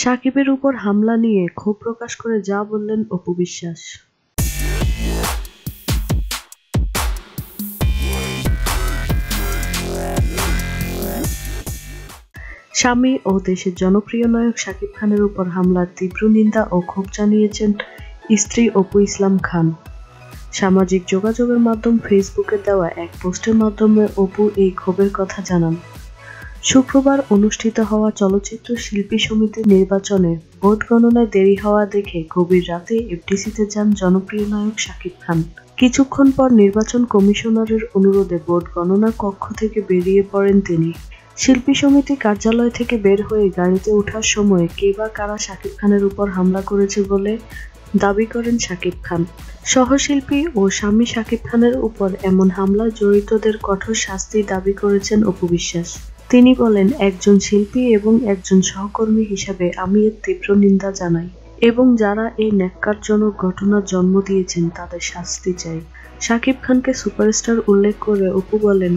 সাকিবের উপর হামলা নিয়ে ক্ষোভ প্রকাশ করে যা বললেন অপু বিশ্বাস। স্বামী ও দেশের জনপ্রিয় নায়ক শাকিব খানের উপর হামলার তীব্র নিন্দা ও ক্ষোভ জানিয়েছেন স্ত্রী অপু ইসলাম খান। সামাজিক যোগাযোগের মাধ্যম ফেসবুকে দেওয়া এক পোস্টের মাধ্যমে অপু এই ক্ষোভের কথা জানান। শুক্রবার অনুষ্ঠিত হওয়া চলচ্চিত্র শিল্পী সমিতির নির্বাচনে ভোট গণনায় দেরি হওয়া দেখে গভীর রাতে এফডিসিতে যান জনপ্রিয় নায়ক শাকিব খান। কিছুক্ষণ পর নির্বাচন কমিশনারের অনুরোধে ভোট গণনা কক্ষ থেকে বেরিয়ে পড়েন তিনি। শিল্পী সমিতি কার্যালয় থেকে বের হয়ে গাড়িতে ওঠার সময় কে বা কারা শাকিব খানের উপর হামলা করেছে বলে দাবি করেন শাকিব খান। সহশিল্পী ও স্বামী শাকিব খানের উপর এমন হামলায় জড়িতদের কঠোর শাস্তি দাবি করেছেন অপু বিশ্বাস। তিনি বলেন, একজন শিল্পী এবং একজন সহকর্মী হিসাবে আমি এর তীব্র নিন্দা জানাই এবং যারা এই ন্যাক্কারজনক ঘটনার জন্ম দিয়েছেন তাদের শাস্তি চাই। শাকিব খানকে সুপারস্টার উল্লেখ করে অপু বলেন,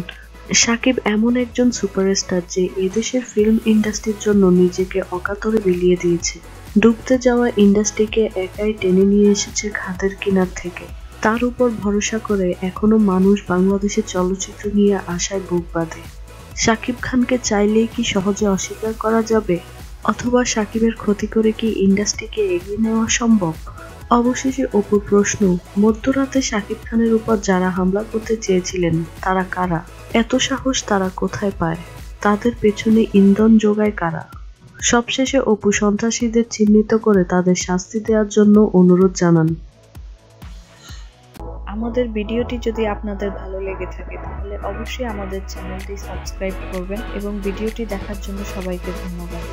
সাকিব এমন একজন সুপারস্টার যে এদেশের ফিল্ম ইন্ডাস্ট্রির জন্য নিজেকে অকাতরে বিলিয়ে দিয়েছে। ডুবতে যাওয়া ইন্ডাস্ট্রিকে একাই টেনে নিয়ে এসেছে খাদের কিনার থেকে। তার উপর ভরসা করে এখনও মানুষ বাংলাদেশের চলচ্চিত্র নিয়ে আশায় বুক বাঁধে। সাকিব খানকে চাইলেই কি সহজে অস্বীকার করা যাবে? অথবা সাকিবের ক্ষতি করে কি ইন্ডাস্ট্রিকে এগিয়ে নেওয়া সম্ভব? অবশেষে অপুর প্রশ্ন, মধ্যরাতে শাকিব খানের উপর যারা হামলা করতে চেয়েছিলেন, তারা কারা? এত সাহস তারা কোথায় পায়? তাদের পেছনে ইন্ধন যোগায় কারা? সবশেষে অপু সন্ত্রাসীদের চিহ্নিত করে তাদের শাস্তি দেওয়ার জন্য অনুরোধ জানান। আমাদের ভিডিওটি যদি আপনাদের ভালো লেগে থাকে, তাহলে অবশ্যই আমাদের চ্যানেলটি সাবস্ক্রাইব করবেন এবং ভিডিওটি দেখার জন্য সবাইকে ধন্যবাদ।